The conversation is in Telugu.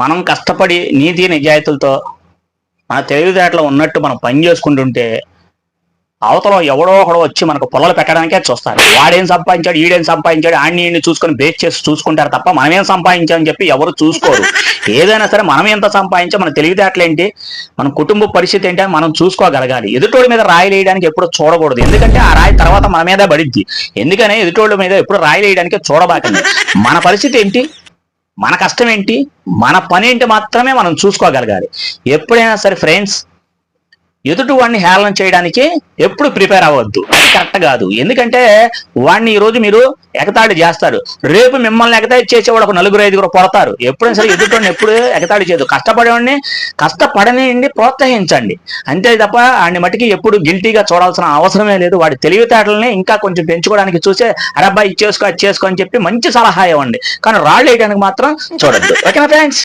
మనం కష్టపడి నీతి నిజాయితీలతో మన తెలివితేటలో ఉన్నట్టు మనం పని చేసుకుంటుంటే అవతల ఎవడో ఒకడో వచ్చి మనకు పొలాలు పెట్టడానికే చూస్తారు. వాడేం సంపాదించాడు ఈడేం సంపాదించాడు ఆడిని ఈడిని చూసుకొని బేస్ చేసి చూసుకుంటారు తప్ప మనమేం సంపాదించామని చెప్పి ఎవరు చూసుకోరు. ఏదైనా సరే మనం ఎంత సంపాదించా మన తెలివితేటలు ఏంటి? మన కుటుంబ పరిస్థితి ఏంటి అని మనం చూసుకోగలగాలి. ఎదుటోడి మీద రాయి వేయడానికి ఎప్పుడు చూడకూడదు. ఎందుకంటే ఆ రాయి తర్వాత మన మీద పడిద్ది. ఎందుకనే ఎదుటోళ్ళ మీద ఎప్పుడు రాయి వేయడానికి చూడబాకండి. మన పరిస్థితి ఏంటి? మన కష్టం ఏంటి? మన పని ఏంటి మాత్రమే మనం చూసుకోగలగాలి. ఎప్పుడైనా సరే ఫ్రెండ్స్ ఎదుటి వాడిని హేళన చేయడానికి ఎప్పుడు ప్రిపేర్ అవ్వద్దు. అది కరెక్ట్ కాదు. ఎందుకంటే వాడిని ఈ రోజు మీరు ఎగతాళి చేస్తారు. రేపు మిమ్మల్ని ఎగతాళి చేసేవాడు ఒక నలుగురు ఐదుగురు పడతారు ఎప్పుడైనా సరే ఎదుటి ఎప్పుడు ఎగతాళి చేయదు. కష్టపడేవాడిని కష్టపడనివ్వండి ప్రోత్సహించండి. అంతే తప్ప వాడిని మట్టికి ఎప్పుడు గిల్టీగా చూడాల్సిన అవసరమే లేదు. వాడి తెలివితేటలని ఇంకా కొంచెం పెంచుకోవడానికి చూసే అరబ్బాయి చేసుకో అది చేసుకో అని చెప్పి మంచి సలహా ఇవ్వండి. కానీ రాళ్ళు వేయడానికి మాత్రం చూడద్దు. ఓకేనా ఫ్రెండ్స్?